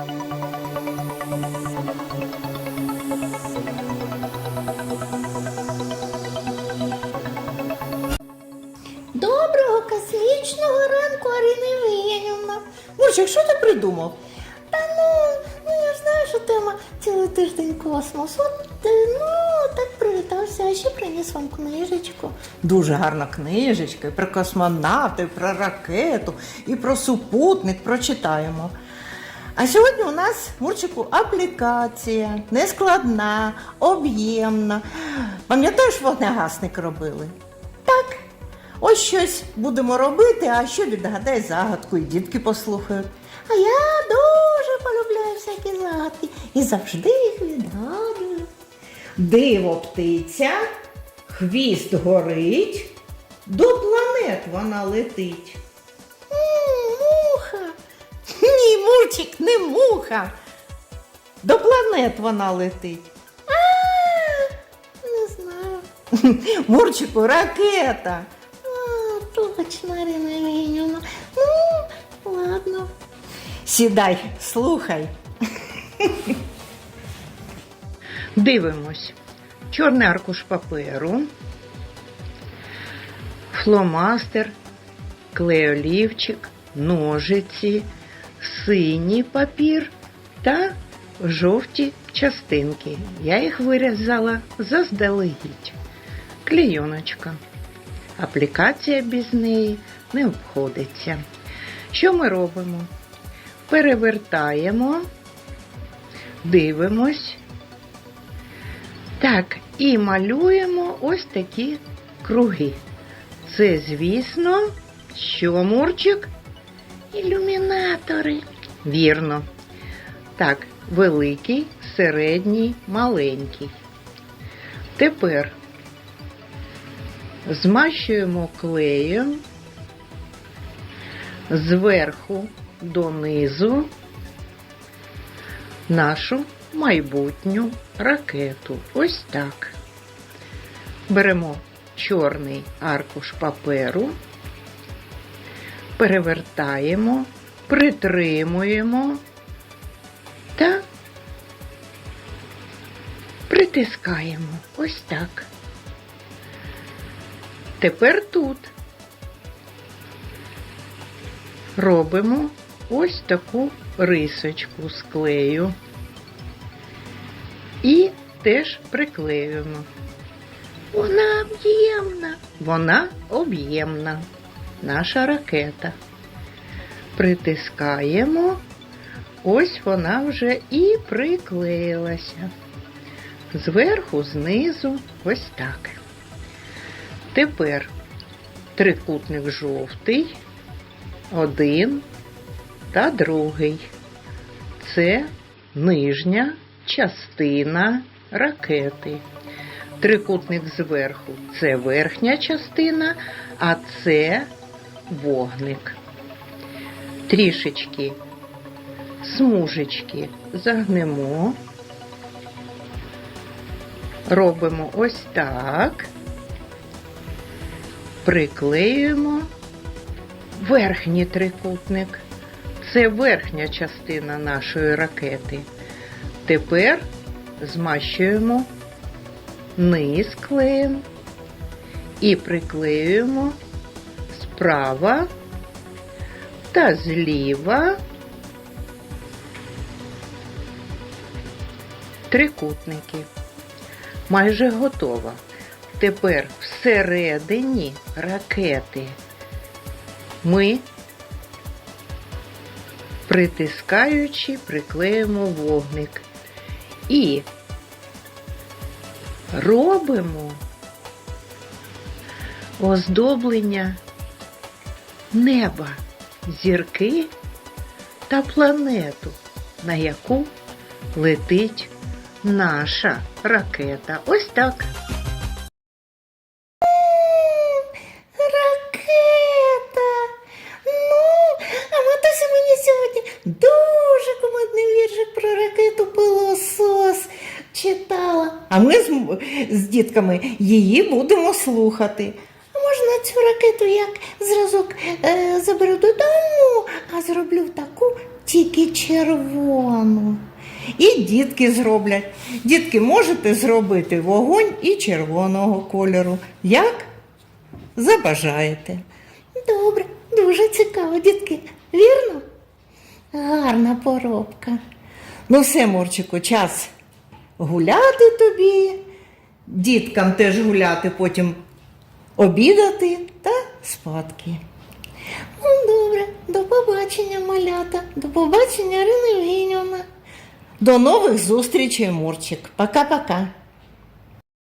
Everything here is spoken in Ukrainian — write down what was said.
Доброго космічного ранку, Арина Євгенівна. Мурчик, що ти придумав? Та ну, ну я ж знаю, що тема цілий тиждень космос. От е, ну так привітався, а ще приніс вам книжечку. Дуже гарна книжечка і про космонавтів, і про ракету, і про супутник прочитаємо. А сьогодні у нас Мурчику аплікація, нескладна, об'ємна. Пам'ятаєш, вогнегасник робили? Так. Ось щось будемо робити, а що відгадай загадку, і дітки послухають. А я дуже полюбляю всякі загадки і завжди їх відгадую. Диво птиця, хвіст горить, до планет вона летить. Мурчик, не муха. До планет вона летить. А, не знаю. Мурчику, ракета. А, точно, Арина Євгенівна. Ну, ладно. Сідай, слухай. Дивимось. Чорний аркуш паперу, фломастер, клеолівчик, ножиці, синій папір та жовті частинки. Я їх вирізала заздалегідь. Клейоночка. Аплікація без неї не обходиться. Що ми робимо? Перевертаємо, дивимось. Так, і малюємо ось такі круги. Це, звісно, що Мурчик? Ілюмінатори. Вірно. Так, великий, середній, маленький. Тепер змащуємо клеєм зверху донизу нашу майбутню ракету. Ось так. Беремо чорний аркуш паперу, перевертаємо, притримуємо та притискаємо. Ось так. Тепер тут робимо ось таку рисочку з клею і теж приклеюємо. Вона об'ємна. Вона об'ємна. Наша ракета. Притискаємо. Ось вона вже і приклеїлася. Зверху, знизу, ось так. Тепер трикутник жовтий, один та другий. Це нижня частина ракети. Трикутник зверху це верхня частина, а це вогник. Трішечки смужечки загнемо. Робимо ось так. Приклеюємо верхній трикутник. Це верхня частина нашої ракети. Тепер змащуємо низ клеєм і приклеюємо справа та зліва трикутники. Майже готова. Тепер всередині ракети ми притискаючи, приклеїмо вогник. І робимо оздоблення неба, зірки та планету, на яку летить наша ракета. Ось так. Ракета. Ну, а матуся мені сьогодні дуже кумедний віршик про ракету пилосос читала. А ми з, з дітками її будемо слухати. Цю ракету як зразок е, заберу додому, а зроблю таку тільки червону. І дітки зроблять. Дітки, можете зробити вогонь і червоного кольору. Як забажаєте. Добре, дуже цікаво, дітки. Вірно? Гарна поробка. Ну, все, Мурчику, час гуляти тобі, діткам теж гуляти, потім обідати та спадки. Ну, добре, до побачення, малята. До побачення, Ірина Євгенівна. До нових зустрічей, Мурчик. Пока-пока.